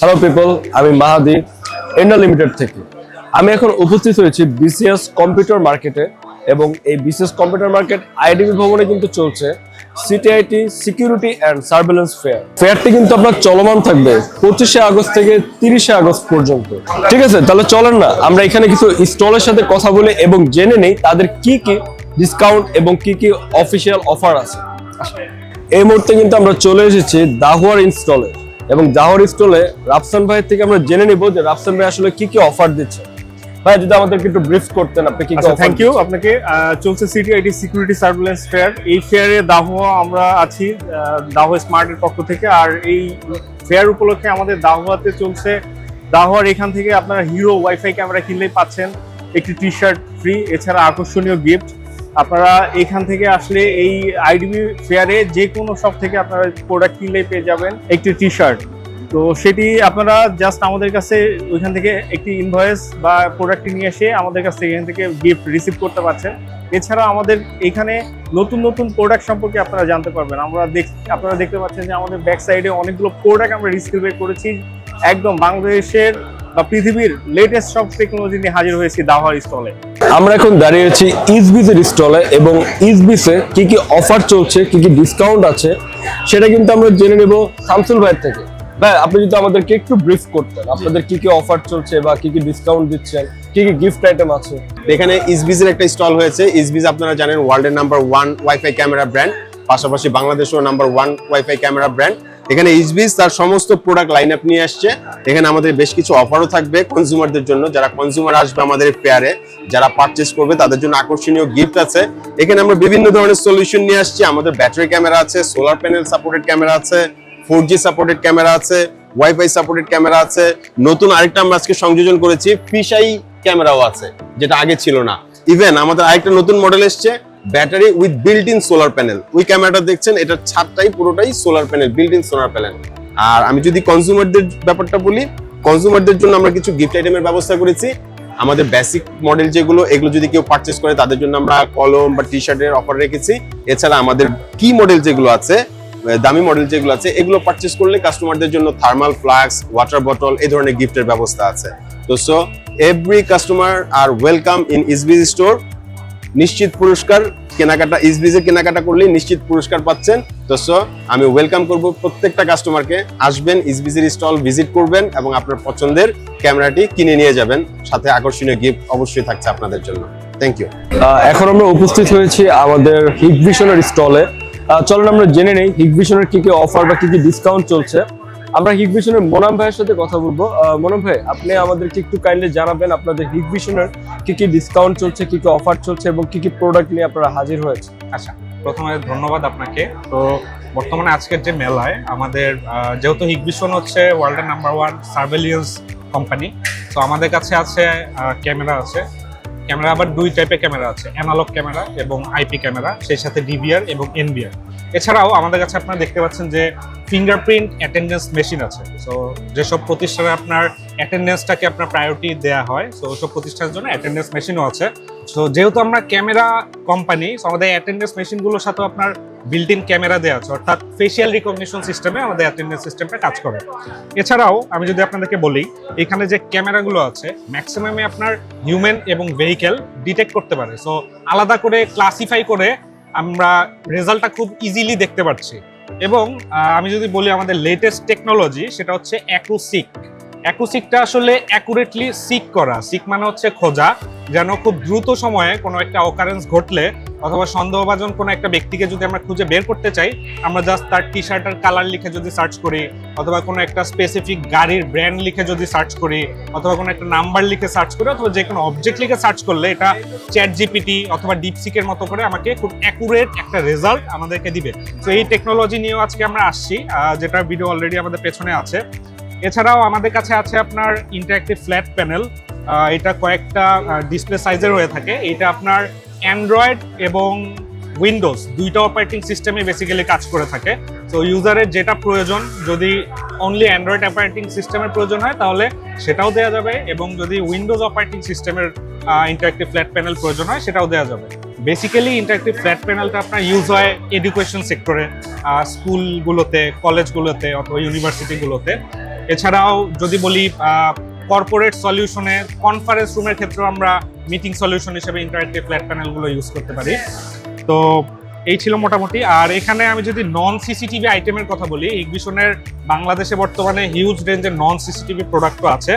Hello people আমি মাহাদি এন্ডা limited থেকে। আমি এখন উপস্থিত হয়েছি বিসিএস কম্পিউটার মার্কেটে এবং এই বিসিএস কম্পিউটার মার্কেট আইডিবি ভবনে কিন্তু চলছে CTIT security and surveillance fair ফেয়ারটি কিন্তু আপনার চলমান থাকবে পঁচিশে আগস্ট থেকে তিরিশে আগস্ট পর্যন্ত। ঠিক আছে? তাহলে চলেন না, আমরা এখানে কিছু স্টলের সাথে কথা বলে এবং জেনে নেই তাদের কি কি ডিসকাউন্ট এবং কি কি অফিসিয়াল অফার আছে। এই মুহূর্তে কিন্তু আমরা চলে এসেছি দাহুয়ার ইনস্টলে এবং জাহর স্টলে রাফসান ভাইয়ের থেকে আমরা জেনে নিব যে রাফসান ভাই আসলে কি কি অফার দিচ্ছে। ভাই যদি আমাদেরকে একটু ব্রিফ করতেন আপনি কি কি আচ্ছা থ্যাংক ইউ আপনাকে চলছে city IT security surveillance fair এই ফেয়ারে দাহুয়া আমরা আছি দাহুয়া স্মার্টের পক্ষ থেকে। আর এই ফেয়ার উপলক্ষে আমাদের দাহুয়াতে চলছে দাহুয়ার এখান থেকে আপনারা হিরো ওয়াইফাই ক্যামেরা কিনলেই পাচ্ছেন। একটি টি শার্ট ফ্রি এছাড়া আকর্ষণীয় গিফট আপনারা এখান থেকে আসলে এই আইডিবি ফেয়ারে যে কোনো শপ থেকে আপনারা প্রোডাক্ট কিনলেই পেয়ে যাবেন একটি টি শার্ট তো সেটি আপনারা জাস্ট আমাদের কাছে ওইখান থেকে একটি ইনভয়েস বা প্রোডাক্টটি নিয়ে এসে আমাদের কাছ থেকে এখান থেকে গিফট রিসিভ করতে পারছেন। এছাড়া আমাদের এখানে নতুন নতুন প্রোডাক্ট সম্পর্কে আপনারা জানতে পারবেন। আমরা দেখ আপনারা দেখতে পাচ্ছেন যে আমাদের ব্যাক সাইডে অনেকগুলো প্রোডাক্ট আমরা ডিসক্রিবে করেছি। একদম বাংলাদেশের বা পৃথিবীর লেটেস্ট সব টেকনোলজি নিয়ে হাজির হয়েছি দাওয়ার স্টলে আমরা এখন দাঁড়িয়ে আছি ইসবিসের স্টলে এবং ইসবিসে কি কি অফার চলছে কি কি ডিসকাউন্ট আছে সেটা কিন্তু আমরা জেনে নেব শামসুল ভাইয়ের থেকে। ভাই আপনি যদি আমাদেরকে একটু ব্রিফ করতেন আপনাদের কি কি অফার চলছে বা কি কি ডিসকাউন্ট দিচ্ছেন কি কি গিফট আইটেম আছে? এখানে ইসবিজের একটা স্টল হয়েছে। ইসবিজ আপনারা জানেন ওয়ার্ল্ডের number one WiFi camera brand পাশাপাশি বাংলাদেশেও number one WiFi camera brand এখানে ইসবিজ তার সমস্ত প্রোডাক্ট লাইন আপ নিয়ে আসছে। এখানে আমাদের বেশ কিছু অফারও থাকবে কনজিউমারদের জন্য। যারা কনজিউমার আসবে আমাদের পেয়ারে যারা পারচেস করবে তাদের জন্য আকর্ষণীয় গিফট আছে। এখানে আমরা বিভিন্ন ধরনের সলিউশন নিয়ে আসছি। আমাদের ব্যাটারি ক্যামেরা আছে সোলার প্যানেল সাপোর্টেড ক্যামেরা আছে ফোর জি সাপোর্টেড ক্যামেরা আছে ওয়াইফাই সাপোর্টেড ক্যামেরা আছে। নতুন আরেকটা আমরা আজকে সংযোজন করেছি, ফিশাই ক্যামেরাও আছে, যেটা আগে ছিল না। ইভেন আমাদের আরেকটা নতুন মডেল এসছে battery with built in solar panel. ওই ক্যামেরাটা দেখছেন এটার ছাদটাই পুরোটাই solar panel built in solar panel. আর আমি যদি কনজিউমারদের ব্যাপারটা বলি কনজিউমারদের জন্য আমরা কিছু গিফট আইটেমের ব্যবস্থা করেছি। আমাদের বেসিক মডেল যেগুলো, এগুলো যদি কেউ পারচেস করে, তাদের জন্য আমরা কলম বা টি শার্টের অফার রেখেছি। এছাড়া আমাদের কি মডেল যেগুলো আছে দামি মডেল যেগুলো আছে, এগুলো পারচেস করলে কাস্টমারদের জন্য থার্মাল ফ্লাক্স ওয়াটার বটল এই ধরনের গিফটের ব্যবস্থা আছে। তো so every customer are welcome in ইসবিজ store নিশ্চিত পুরস্কার কেনাকাটা ইসবিজে কেনাকাটা করলে নিশ্চিত পুরস্কার পাচ্ছেন। তো আমি ওয়েলকাম করব প্রত্যেকটা কাস্টমারকে আসবেন, ইসবিজের স্টল ভিজিট করবেন এবং আপনার পছন্দের ক্যামেরাটি কিনে নিয়ে যাবেন। সাথে আকর্ষণীয় গিফট অবশ্যই থাকছে আপনাদের জন্য। থ্যাংক ইউ এখন আমরা উপস্থিত হয়েছি আমাদের হিগভিশনের স্টলে চলুন আমরা জেনে নেই হিগভিশনের কি কি অফার বা কি কি ডিসকাউন্ট চলছে। আমরা হিগভিশনের মোনাম ভাইয়ের সাথে কথা বলব। মোনাম ভাই, আপনি আমাদেরকে একটু কাইন্ডলি জানাবেন আপনাদের হিগভিশনের কি কি ডিসকাউন্ট চলছে, কি কি অফার চলছে এবং কি কি প্রোডাক্ট নিয়ে আপনারা হাজির হয়েছে আচ্ছা প্রথমে ধন্যবাদ আপনাকে। তো বর্তমানে আজকের যে মেলায় আমাদের যেহেতু হিগবিশন হচ্ছে ওয়ার্ল্ডের নাম্বার ওয়ান সার্ভেলিয়েন্স কোম্পানি তো আমাদের কাছে আছে ক্যামেরা আছে। ক্যামেরা, আবার দুই টাইপের ক্যামেরা আছে অ্যানালগ ক্যামেরা এবং আইপি ক্যামেরা, সেই সাথে ডিভিআর এবং এনবিআর এছাড়াও আমাদের কাছে আপনারা দেখতে পাচ্ছেন যে ফিঙ্গারপ্রিন্ট অ্যাটেন্ডেন্স মেশিন আছে। সো যেসব প্রতিষ্ঠানে আপনার অ্যাটেন্ডেন্সটাকে আপনার প্রায়োরিটি দেওয়া হয় সো ওসব প্রতিষ্ঠানের জন্য অ্যাটেন্ডেন্স মেশিনও আছে। সো যেহেতু আমরা ক্যামেরা কোম্পানি আমাদের অ্যাটেন্ডেন্স মেশিনগুলোর সাথে আপনার বিল্ট ইন ক্যামেরা দেওয়া আছে, অর্থাৎ ফেসিয়াল রিকগনিশন সিস্টেমে আমাদের অ্যাটেন্ডেন্স সিস্টেমটা কাজ করে। এছাড়াও, আমি যদি আপনাদেরকে বলি, এখানে যে ক্যামেরাগুলো আছে ম্যাক্সিমামে আপনার হিউম্যান এবং ভেহিকেল ডিটেক্ট করতে পারে। সো আলাদা করে ক্লাসিফাই করে আমরা রেজাল্টটা খুব ইজিলি দেখতে পাচ্ছি এবং আমি যদি বলি আমাদের লেটেস্ট টেকনোলজি সেটা হচ্ছে অ্যাকুসিক অ্যাকুসিকটা আসলে অ্যাকুরেটলি সিক করা। সিক মানে হচ্ছে খোঁজা, যেন খুব দ্রুত সময়ে কোনো একটা অকারেন্স ঘটলে অথবা সন্দেহভাজন কোনো একটা ব্যক্তিকে যদি আমরা খুঁজে বের করতে চাই, আমরা জাস্ট তার টি শার্টের কালার লিখে যদি সার্চ করি, অথবা কোনো একটা স্পেসিফিক গাড়ির ব্র্যান্ড লিখে যদি সার্চ করি, অথবা কোনো একটা নাম্বার লিখে সার্চ করি, অথবা যে কোনো অবজেক্ট লিখে সার্চ করলে এটা চ্যাট জিপিটি অথবা ডিপসিকের মতো করে আমাকে খুব অ্যাকুরেট একটা রেজাল্ট আমাদেরকে দিবে। তো এই টেকনোলজি নিয়েও আজকে আমরা আসছি যেটা ভিডিও অলরেডি আমাদের পেছনে আছে। এছাড়াও আমাদের কাছে আছে আপনার ইন্টারঅ্যাক্টিভ ফ্ল্যাট প্যানেল এটা কয়েকটা ডিসপ্লে সাইজের হয়ে থাকে। এটা আপনার অ্যান্ড্রয়েড এবং উইন্ডোজ দুইটা অপারেটিং সিস্টেমে বেসিক্যালি কাজ করে থাকে। তো ইউজারের যেটা প্রয়োজন, যদি অনলি অ্যান্ড্রয়েড অপারেটিং সিস্টেমের প্রয়োজন হয়, তাহলে সেটাও দেওয়া যাবে এবং যদি উইন্ডোজ অপারেটিং সিস্টেমের ইন্টারঅ্যাক্টিভ ফ্ল্যাট প্যানেল প্রয়োজন হয়, সেটাও দেওয়া যাবে। বেসিক্যালি ইন্টারঅ্যাক্টিভ ফ্ল্যাট প্যানেলটা আপনার ইউজ হয় এডুকেশন সেক্টরে স্কুলগুলোতে কলেজগুলোতে অথবা ইউনিভার্সিটিগুলোতে এছাড়াও যদি বলি কর্পোরেট সলিউশনে কনফারেন্স রুমের ক্ষেত্রে আমরা মিটিং সলিউশন হিসেবে ইন্টারেক্টিভ ফ্ল্যাট প্যানেলগুলো ইউজ করতে পারি। তো এই ছিল মোটামুটি। আর এখানে আমি যদি নন সিসিটিভি আইটেমের কথা বলি ইগবিশনের বাংলাদেশে বর্তমানে হিউজ রেঞ্জের নন সিসিটিভি প্রোডাক্টও আছে।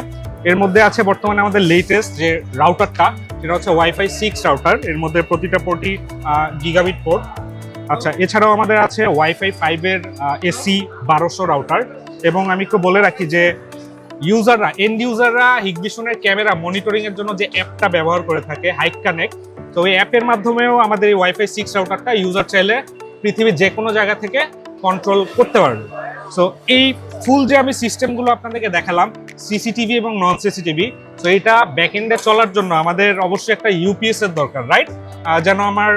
এর মধ্যে আছে বর্তমানে আমাদের লেটেস্ট যে রাউটারটা সেটা হচ্ছে ওয়াইফাই সিক্স রাউটার এর মধ্যে প্রতিটা পোর্টই গিগাবিট পোর্ট আচ্ছা এছাড়াও আমাদের আছে ওয়াইফাই ফাইভের এসি বারোশো রাউটার এবং আমি একটু বলে রাখি যে ইউজাররা এন্ড ইউজাররা হিগবিশনের ক্যামেরা মনিটরিং এর জন্য যে অ্যাপটা ব্যবহার করে থাকে হাইক কানেক্ট তো ওই অ্যাপের মাধ্যমেও আমাদের এই ওয়াইফাই সিক্স রাউটারটা ইউজার চাইলে পৃথিবীর যে কোনো জায়গা থেকে কন্ট্রোল করতে পারবে। সো এই ফুল যে আমি সিস্টেমগুলো আপনাদেরকে দেখালাম সিসিটিভি এবং নন সিসিটিভি তো এটা ব্যাকএন্ডে চলার জন্য আমাদের অবশ্যই একটা ইউপিএস এর দরকার রাইট যেন আমার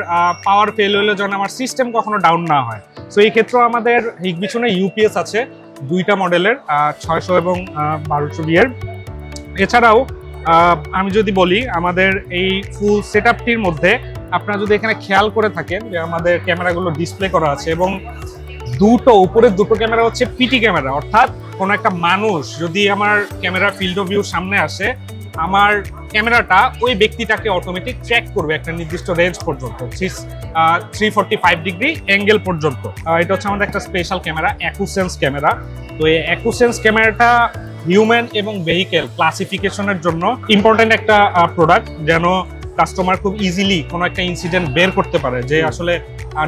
পাওয়ার ফেল হলে যেন আমার সিস্টেম কখনো ডাউন না হয়। সো এই ক্ষেত্রেও আমাদের হিগবিশনে ইউপিএস আছে। দুইটা মডেলের ছয়শো এবং বারোশো বিয়ের এছাড়াও আমি যদি বলি, আমাদের এই ফুল সেট মধ্যে আপনারা যদি এখানে খেয়াল করে থাকেন যে আমাদের ক্যামেরাগুলো ডিসপ্লে করা আছে এবং দুটো, উপরের দুটো ক্যামেরা হচ্ছে পিটি ক্যামেরা। অর্থাৎ কোনো একটা মানুষ যদি আমার ক্যামেরা ফিল্ড অফ ভিউ সামনে আসে আমার ক্যামেরাটা ওই ব্যক্তিটাকে অটোমেটিক ট্র্যাক করবে একটা নির্দিষ্ট রেঞ্জ পর্যন্ত three forty five degree angle পর্যন্ত। এটা হচ্ছে আমাদের একটা স্পেশাল ক্যামেরা অ্যাকুসেন্স ক্যামেরা তো এই অ্যাকুসেন্স ক্যামেরাটা হিউম্যান এবং ভেহিকেল ক্লাসিফিকেশনের জন্য ইম্পর্টেন্ট একটা প্রোডাক্ট যেন কাস্টমার খুব ইজিলি কোনো একটা ইনসিডেন্ট বের করতে পারে যে আসলে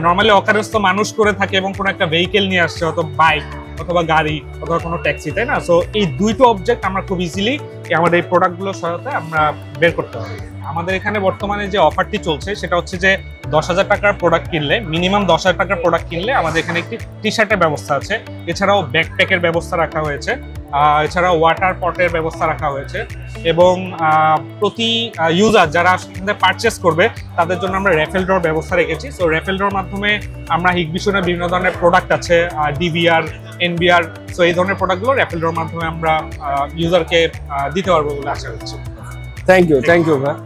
নর্মালি অকারেন্স তো মানুষ করে থাকে এবং কোনো একটা ভেহিকেল নিয়ে আসছে হয়তো বাইক অথবা গাড়ি, অথবা কোনো ট্যাক্সি তাই না? সো এই দুইটো অবজেক্ট আমরা খুব ইজিলি আমাদের এই প্রোডাক্টগুলোর সহায়তায় আমরা বের করতে পারি। আমাদের এখানে বর্তমানে যে অফারটি চলছে, সেটা হচ্ছে যে দশ হাজার টাকার প্রোডাক্ট কিনলে মিনিমাম দশ হাজার টাকার প্রোডাক্ট কিনলে আমাদের এখানে একটি টি শার্টের ব্যবস্থা আছে। এছাড়াও ব্যাকপ্যাকের ব্যবস্থা রাখা হয়েছে। এছাড়াও ওয়াটার পটের ব্যবস্থা রাখা হয়েছে। এবং প্রতি ইউজার যারা পারচেস করবে, তাদের জন্য আমরা র্যাফেল ড্রর ব্যবস্থা রেখেছি। সো র্যাফেল ড্রর মাধ্যমে আমরা হিগবিশনের বিভিন্ন ধরনের প্রোডাক্ট আছে ডিভিআর এনবিআর সো এই ধরনের প্রোডাক্টগুলো র্যাফেল ডোর মাধ্যমে আমরা ইউজারকে দিতে পারব বলে আশা করছি। থ্যাংক ইউ থ্যাংক ইউ ভাই।